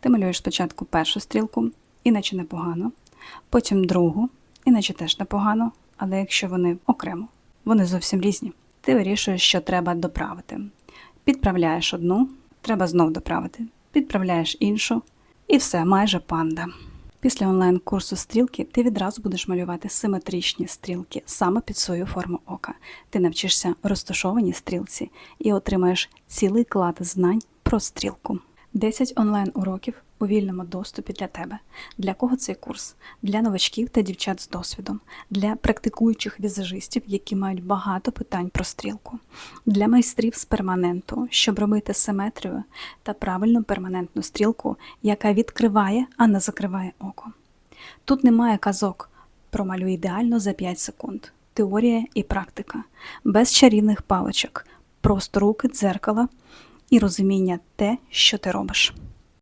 Ти малюєш спочатку першу стрілку, іначе непогано, потім другу, іначе теж непогано, але якщо вони окремо, вони зовсім різні. Ти вирішуєш, що треба доправити. Підправляєш одну, треба знов доправити, підправляєш іншу, і все, майже панда. Після онлайн-курсу стрілки ти відразу будеш малювати симетричні стрілки саме під свою форму ока. Ти навчишся розташованій стрілці і отримаєш цілий клад знань про стрілку. 10 онлайн-уроків у вільному доступі для тебе. Для кого цей курс? Для новачків та дівчат з досвідом, для практикуючих візажистів, які мають багато питань про стрілку, для майстрів з перманенту, щоб робити симетрію та правильну перманентну стрілку, яка відкриває, а не закриває око. Тут немає казок. Промалюй ідеально за 5 секунд. Теорія і практика. Без чарівних паличок. Просто руки, дзеркала і розуміння те, що ти робиш.